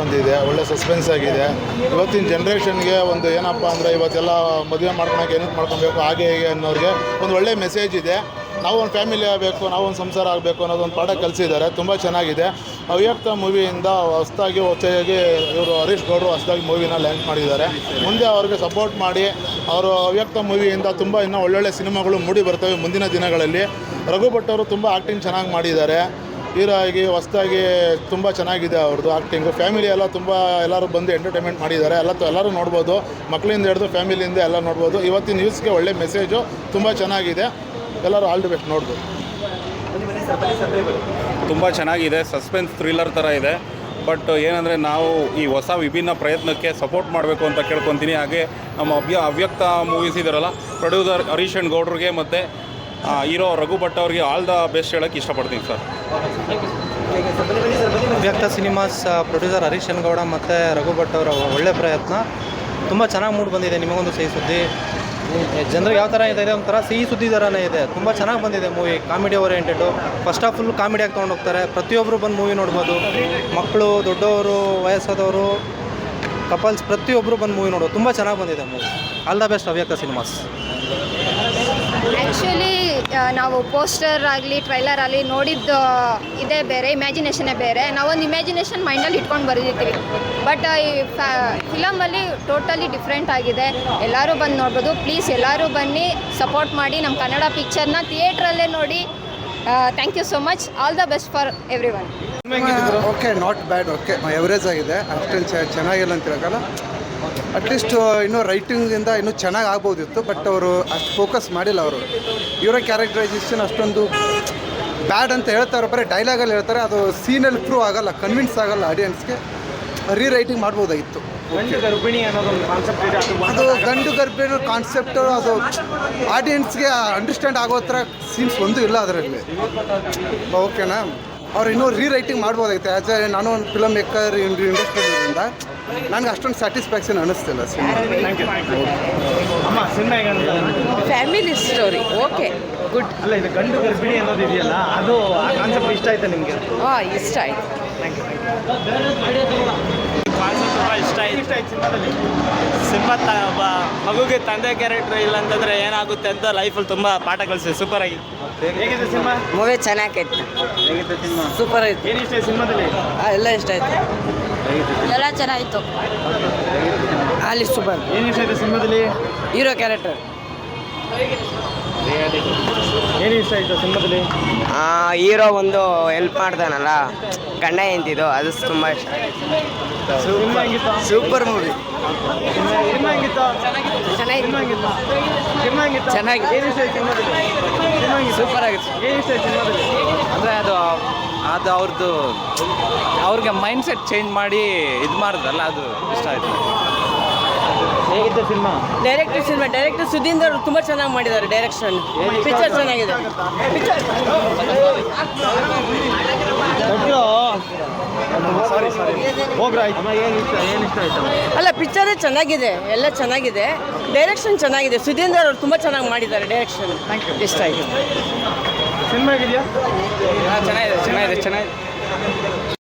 ಬಂದಿದೆ, ಒಳ್ಳೆ ಸಸ್ಪೆನ್ಸ್ ಆಗಿದೆ. ಇವತ್ತಿನ ಜನ್ರೇಷನ್ಗೆ ಒಂದು ಏನಪ್ಪ ಅಂದರೆ ಇವತ್ತೆಲ್ಲ ಮದುವೆ ಮಾಡ್ಕೊಳಕ್ಕೆ ಏನಕ್ಕೆ ಮಾಡ್ಕೊಬೇಕು, ಹಾಗೆ ಹೀಗೆ ಅನ್ನೋರಿಗೆ ಒಂದು ಒಳ್ಳೆ ಮೆಸೇಜ್ ಇದೆ. ನಾವು ಒಂದು ಫ್ಯಾಮಿಲಿ ಆಗಬೇಕು, ನಾವು ಒಂದು ಸಂಸಾರ ಆಗಬೇಕು ಅನ್ನೋದು ಒಂದು ಪಾಠ ಕಲಿಸಿದ್ದಾರೆ, ತುಂಬ ಚೆನ್ನಾಗಿದೆ. ಅವ್ಯಕ್ತ ಮೂವಿಯಿಂದ ಹೊಸದಾಗಿ ಹೊಸದಾಗಿ ಇವರು ಹರೀಶ್ ಗೌಡರು ಹೊಸದಾಗಿ ಮೂವಿನ ಲ್ಯಾಂಚ್ ಮಾಡಿದ್ದಾರೆ. ಮುಂದೆ ಅವ್ರಿಗೆ ಸಪೋರ್ಟ್ ಮಾಡಿ, ಅವರು ಅವ್ಯಕ್ತ ಮೂವಿಯಿಂದ ತುಂಬ ಇನ್ನೂ ಒಳ್ಳೊಳ್ಳೆ ಸಿನಿಮಾಗಳು ಮೂಡಿ ಬರ್ತವೆ ಮುಂದಿನ ದಿನಗಳಲ್ಲಿ. ರಘು ಭಟ್ ಅವರು ತುಂಬ ಆ್ಯಕ್ಟಿಂಗ್ ಚೆನ್ನಾಗಿ ಮಾಡಿದ್ದಾರೆ. ಹೀರೋ ಆಗಿ ಹೊಸದಾಗಿ ತುಂಬ ಚೆನ್ನಾಗಿದೆ ಅವ್ರದ್ದು ಆ್ಯಕ್ಟಿಂಗು ಫ್ಯಾಮಿಲಿ ಎಲ್ಲ ತುಂಬ ಎಲ್ಲರೂ ಬಂದು ಎಂಟರ್ಟೈನ್ಮೆಂಟ್ ಮಾಡಿದ್ದಾರೆ. ಎಲ್ಲ ಎಲ್ಲರೂ ನೋಡ್ಬೋದು. ಮಕ್ಕಳಿಂದ ಹಿಡಿದು ಫ್ಯಾಮಿಲಿಯಿಂದ ಎಲ್ಲ ನೋಡ್ಬೋದು. ಇವತ್ತಿನ ನ್ಯೂಸ್ಗೆ ಒಳ್ಳೆ ಮೆಸೇಜು ತುಂಬ ಚೆನ್ನಾಗಿದೆ. ಎಲ್ಲರೂ ಆಲ್ ದಿ ಬೆಸ್ಟ್ ನೋಡ್ಬೋದು. ತುಂಬ ಚೆನ್ನಾಗಿದೆ. ಸಸ್ಪೆನ್ಸ್ ಥ್ರಿಲ್ಲರ್ ಥರ ಇದೆ. ಬಟ್ ಏನಂದರೆ ನಾವು ಈ ಹೊಸ ವಿಭಿನ್ನ ಪ್ರಯತ್ನಕ್ಕೆ ಸಪೋರ್ಟ್ ಮಾಡಬೇಕು ಅಂತ ಕೇಳ್ಕೊತೀನಿ. ಹಾಗೆ ನಮ್ಮ ಅವ್ಯ, ಅವ್ಯಕ್ತ ಮೂವೀಸ್ ಇದಾರಲ್ಲ, ಪ್ರೊಡ್ಯೂಸರ್ ಹರೀಶ್ ಗೌಡ್ರಿಗೆ ಮತ್ತು ಹೀರೋ ರಘು ಭಟ್ ಅವ್ರಿಗೆ ಆಲ್ ದ ಬೆಸ್ಟ್ ಹೇಳೋಕ್ಕೆ ಇಷ್ಟಪಡ್ತೀನಿ ಸರ್. ವ್ಯಕ್ತ ಸಿನಿಮಾಸ್ ಪ್ರೊಡ್ಯೂಸರ್ ಹರೀಶ್ ಗೌಡ ಮತ್ತು ರಘು ಭಟ್ ಅವರ ಒಳ್ಳೆ ಪ್ರಯತ್ನ. ತುಂಬ ಚೆನ್ನಾಗಿ ಮೂಡ್ ಬಂದಿದೆ ನಿಮಗೊಂದು ಸಿಹಿ ಸುದ್ದಿ. ಜನರಿಗೆ ಯಾವ ಥರ ಇದೆ ಒಂಥರ ಸಿಹಿ ಸುದ್ದಿ ಥರನೇ ಇದೆ. ತುಂಬ ಚೆನ್ನಾಗಿ ಬಂದಿದೆ movie comedy oriented first half full ಕಾಮಿಡಿಯಾಗಿ ತೊಗೊಂಡು ಹೋಗ್ತಾರೆ. ಪ್ರತಿಯೊಬ್ಬರು ಬಂದು ಮೂವಿ ನೋಡ್ಬೋದು. ಮಕ್ಕಳು ದೊಡ್ಡವರು ವಯಸ್ಸಾದವರು ಕಪಲ್ಸ್ ಪ್ರತಿಯೊಬ್ಬರು ಬಂದು ಮೂವಿ ನೋಡೋದು ತುಂಬ ಚೆನ್ನಾಗಿ ಬಂದಿದೆ movie all the best Avyakta cinemas. Actually ನಾವು ಪೋಸ್ಟರ್ ಆಗಲಿ, ಟ್ರೈಲರ್ ಆಗಲಿ ನೋಡಿದ್ದು ಇದೇ ಬೇರೆ ಇಮ್ಯಾಜಿನೇಷನ್ನೇ ಬೇರೆ. ನಾವೊಂದು ಇಮ್ಯಾಜಿನೇಷನ್ ಮೈಂಡಲ್ಲಿ ಇಟ್ಕೊಂಡು ಬರೆದಿರ್ತೀವಿ ಬಟ್ ಈ ಫಿಲಮಲ್ಲಿ ಟೋಟಲಿ ಡಿಫ್ರೆಂಟ್ ಆಗಿದೆ. ಎಲ್ಲರೂ ಬಂದು ನೋಡ್ಬೋದು. ಪ್ಲೀಸ್ ಎಲ್ಲರೂ ಬನ್ನಿ, ಸಪೋರ್ಟ್ ಮಾಡಿ ನಮ್ಮ ಕನ್ನಡ ಪಿಕ್ಚರ್ನ ಥಿಯೇಟ್ರಲ್ಲೇ ನೋಡಿ. Thank you so much all the best for everyone okay not bad okay average ಆಗಿದೆ. ಅಷ್ಟೇನು ಚೆನ್ನಾಗಿಲ್ಲ ಅಂತ ಅಟ್ಲೀಸ್ಟ್ ಇನ್ನೂ ರೈಟಿಂಗಿಂದ ಇನ್ನೂ ಚೆನ್ನಾಗಿ ಆಗ್ಬೋದಿತ್ತು ಬಟ್ ಅವರು ಅಷ್ಟು ಫೋಕಸ್ ಮಾಡಿಲ್ಲ ಅವರು. ಇವರ ಕ್ಯಾರೆಕ್ಟರೈಸೇಷನ್ ಅಷ್ಟೊಂದು ಬ್ಯಾಡ್ ಅಂತ ಹೇಳ್ತಾರೆ ಬರೀ ಡೈಲಾಗಲ್ಲಿ ಹೇಳ್ತಾರೆ ಅದು ಸೀನಲ್ಲಿ ಪ್ರೂವ್ ಆಗಲ್ಲ ಕನ್ವಿನ್ಸ್ ಆಗಲ್ಲ ಆಡಿಯನ್ಸ್ಗೆ ರೀ ರೈಟಿಂಗ್ ಮಾಡ್ಬೋದಾಗಿತ್ತು. ಅದು ಗಂಡು ಗರ್ಭಿಣಿ ಕಾನ್ಸೆಪ್ಟ್ ಅದು ಆಡಿಯನ್ಸ್ಗೆ ಅಂಡರ್ಸ್ಟ್ಯಾಂಡ್ ಆಗೋ ಥರ ಸೀನ್ಸ್ ಒಂದು ಇಲ್ಲ ಅದರಲ್ಲಿ. ಓಕೆನಾ ಅವ್ರು ಇನ್ನೂ ರೀ ರೈಟಿಂಗ್ ಮಾಡ್ಬೋದಾಗಿತ್ತು. ಆ್ಯಸ್ ಎ ನಾನು ಒಂದು ಫಿಲಮ್ ಮೇಕರ್ ಇಂಡಸ್ಟ್ರಿಯಿಂದ ನನಗೆ ಅಷ್ಟೊಂದು satisfaction ಅನ್ನಿಸ್ತಿಲ್ಲ cinema. Family story okay good ಅಲ್ಲ ಇದು ಗಂಡು ಗರ್ಭಿಣಿ ಅನ್ನೋದು ಇದೆಯಲ್ಲ ಅದು ಆ ಕಾನ್ಸೆಪ್ಟ್ ಇಷ್ಟ ಆಯ್ತಾ ನಿಮಗೆ? ಹಾಂ ಇಷ್ಟ ಆಯ್ತು. ತುಂಬ ಇಷ್ಟ ಆಯ್ತು ಇಷ್ಟ ಆಯ್ತು. ಸಿನಿಮಾ ತ ಒಬ್ಬ ಮಗುಗೆ ತಂದೆ ಕ್ಯಾರೆಕ್ಟರ್ ಇಲ್ಲ ಅಂತಂದ್ರೆ ಏನಾಗುತ್ತೆ ಅಂತ ಲೈಫಲ್ಲಿ ತುಂಬ ಪಾಠ ಕಲಿಸಿದೆ ಸೂಪರ್ ಆಗಿ. ಮೂವಿ ಚೆನ್ನಾಗೈತೆ. ಹೇಗಿದೆ ಸಿನಿಮಾ? ಸೂಪರ್ ಐತೆ. ಏನು ಇಷ್ಟ ಆಯ್ತು ಸಿನಿಮಾದಲ್ಲಿ? ಎಲ್ಲ ಇಷ್ಟ ಆಯ್ತು. ಎಲ್ಲ ಚೆನ್ನಾಗಿತ್ತು. ಅಲ್ಲಿ ಸೂಪರ್ ಏನು ಇಷ್ಟ ಆಯ್ತು ಸಿನಿಮಾದಲ್ಲಿ? ಹೀರೋ ಕ್ಯಾರೆಕ್ಟರ್ ಏನು ಇಷ್ಟ ಆಯ್ತು ಸಿನಿಮಾದಲ್ಲಿ? ಹೀರೋ ಒಂದು ಹೆಲ್ಪ್ ಮಾಡ್ತಾನಲ್ಲ ಗಂಡ ಎಂತಿದ್ದು ಅದು ತುಂಬ ಇಷ್ಟ. ಸೂಪರ್ ಮೂವಿ ಸಿನಿಮಾ ಹೆಂಗಿತ್ತು? ಚೆನ್ನಾಗಿ. ಸಿನಿಮಾದಲ್ಲಿ ಅಂದರೆ ಅದು ಅದು ಅವ್ರದ್ದು ಅವ್ರಿಗೆ ಮೈಂಡ್ ಸೆಟ್ ಚೇಂಜ್ ಮಾಡಿ ಇದು ಮಾಡಿದ್ರಲ್ಲ ಅದು ಇಷ್ಟ ಆಯಿತು. ಹೇಗಿತ್ತು cinema? Director cinema director Sudeendra ಅವರು ತುಂಬ ಚೆನ್ನಾಗಿ ಮಾಡಿದ್ದಾರೆ ಡೈರೆಕ್ಷನ್ ಪಿಕ್ಚರ್ ಚೆನ್ನಾಗಿದೆ. ಸಾರಿ ಸಾರಿ ಹೋಗ್ರ? ಆಯ್ತು ಏನು ಇಷ್ಟ ಏನು ಅಲ್ಲ ಪಿಕ್ಚರ್ ಚೆನ್ನಾಗಿದೆ ಎಲ್ಲ ಚೆನ್ನಾಗಿದೆ. ಡೈರೆಕ್ಷನ್ ಚೆನ್ನಾಗಿದೆ. ಸುಧೀಂದ್ರ ಅವರು ತುಂಬ ಚೆನ್ನಾಗಿ ಮಾಡಿದ್ದಾರೆ ಡೈರೆಕ್ಷನ್ ಇಷ್ಟ ಆಯಿತು. ಸಿನಿಮಾ ಹೇಗಿದೆಯಾ ಚೆನ್ನಾಗಿದೆ ಚೆನ್ನಾಗಿದೆ ಚೆನ್ನಾಗಿದೆ.